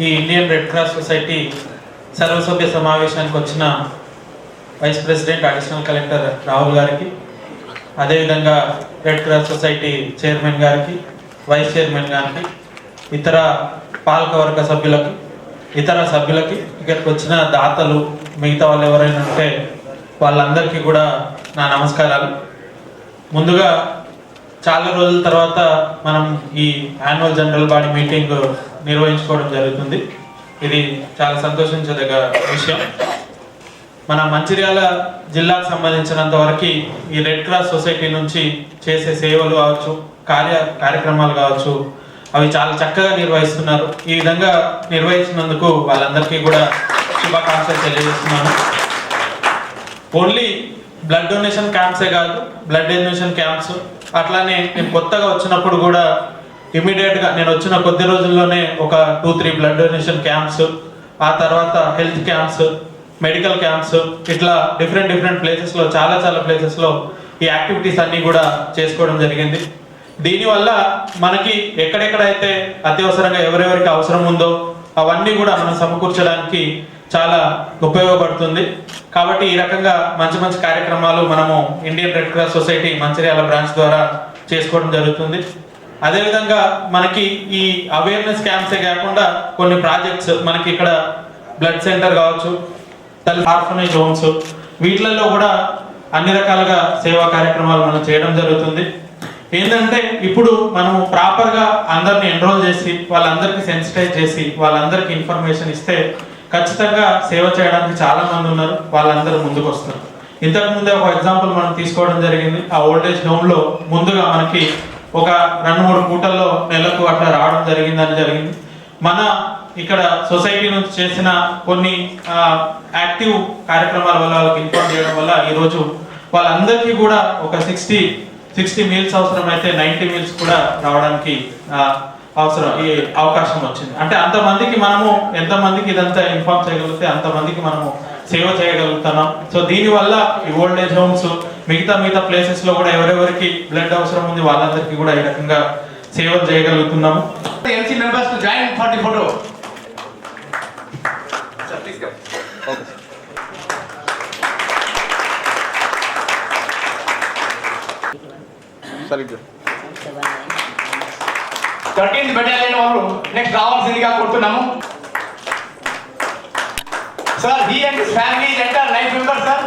ఈ Indian red cross society సర్వసభ్య సమావేశానికి వచ్చిన vice president additional collector Rahul గారికి అదేవిధంగా రెడ్ క్రాస్ సొసైటీ చైర్మన్ గారికి వైస్ చైర్మన్ గారికి ఇతర పాలకవర్గ సభ్యులకు ఇతర సభ్యులకి ఇక్కడికి వచ్చిన దాతలు మిగతా వాళ్ళు ఎవరైనా ఉంటే వాళ్ళందరికీ కూడా నా నమస్కారాలు. ముందుగా చాలా రోజుల తర్వాత మనం ఈ యాన్యువల్ జనరల్ బాడీ మీటింగ్ నిర్వహించుకోవడం జరుగుతుంది. ఇది చాలా సంతోషించదగ్గ విషయం. మన మంచిర్యాల జిల్లాకు సంబంధించినంత వరకు ఈ రెడ్ క్రాస్ సొసైటీ నుంచి చేసే సేవలు కావచ్చు కార్య కార్యక్రమాలు కావచ్చు అవి చాలా చక్కగా నిర్వహిస్తున్నారు. ఈ విధంగా నిర్వహించినందుకు వాళ్ళందరికీ కూడా శుభాకాంక్షలు తెలియజేస్తున్నాను. ఓన్లీ బ్లడ్ డొనేషన్ క్యాంప్సే కాదు బ్లడ్ డొనేషన్ క్యాంప్స్ అట్లానే నేను కొత్తగా వచ్చినప్పుడు కూడా ఇమీడియట్గా నేను వచ్చిన కొద్ది రోజుల్లోనే ఒక two three blood donation camps ఆ తర్వాత హెల్త్ క్యాంప్స్ మెడికల్ క్యాంప్స్ ఇట్లా డిఫరెంట్ డిఫరెంట్ ప్లేసెస్లో చాలా చాలా ప్లేసెస్లో ఈ యాక్టివిటీస్ అన్నీ కూడా చేసుకోవడం జరిగింది. దీనివల్ల మనకి ఎక్కడెక్కడైతే అత్యవసరంగా ఎవరెవరికి అవసరం ఉందో అవన్నీ కూడా మనం సమకూర్చడానికి చాలా ఉపయోగపడుతుంది. కాబట్టి ఈ రకంగా మంచి మంచి కార్యక్రమాలు మనము Indian red cross society Mancherial branch ద్వారా చేసుకోవడం జరుగుతుంది. అదేవిధంగా మనకి ఈ అవేర్నెస్ క్యాంప్సే కాకుండా కొన్ని ప్రాజెక్ట్స్ మనకి ఇక్కడ బ్లడ్ సెంటర్ కావచ్చు తల్లి ఆర్ఫనేజ్ హోమ్స్ వీటిలలో కూడా అన్ని రకాలుగా సేవా కార్యక్రమాలు మనం చేయడం జరుగుతుంది. ఏంటంటే ఇప్పుడు మనము ప్రాపర్గా అందరిని ఎన్రోల్ చేసి వాళ్ళందరికీ సెన్సిటైజ్ చేసి వాళ్ళందరికీ ఇన్ఫర్మేషన్ ఇస్తే ఖచ్చితంగా సేవ చేయడానికి చాలా మంది ఉన్నారు. వాళ్ళందరూ ముందుకు వస్తారు. ఇంతకు ముందే ఒక ఎగ్జాంపుల్ మనం తీసుకోవడం జరిగింది. ఆ ఓల్డేజ్ హోమ్లో ముందుగా మనకి ఒక రెండు మూడు పూటల్లో నెలకు అట్లా రావడం జరిగిందని జరిగింది. మన ఇక్కడ సొసైటీ నుంచి చేసిన కొన్ని యాక్టివ్ కార్యక్రమాల వల్ల వాళ్ళకి ఇన్ఫార్మ్ చేయడం వల్ల ఈరోజు వాళ్ళందరికీ కూడా ఒక సిక్స్టీ సిక్స్టీ మీల్స్ అవసరం అయితే నైంటీ మీల్స్ కూడా రావడానికి అవసరం ఈ అవకాశం వచ్చింది. అంటే అంతమందికి మనము ఎంతమందికి ఇదంతా ఇన్ఫార్మ్ చేయగలిగితే అంతమందికి మనము సేవ చేయగలుగుతున్నాం. సో దీనివల్ల ఈ ఓల్డ్ ఏజ్ హోమ్స్ మిగతా మిగతా ప్లేసెస్లో కూడా ఎవరెవరికి బ్లడ్ అవసరం ఉంది వాళ్ళందరికీ కూడా ఈ రకంగా సేవలు చేయగలుగుతున్నాము. The photo. థర్టీన్త్ బెటాలియన్ వాళ్ళు నెక్స్ట్ రావాల్సిందిగా కోరుతున్నాము. Sir he and family enter nine members sir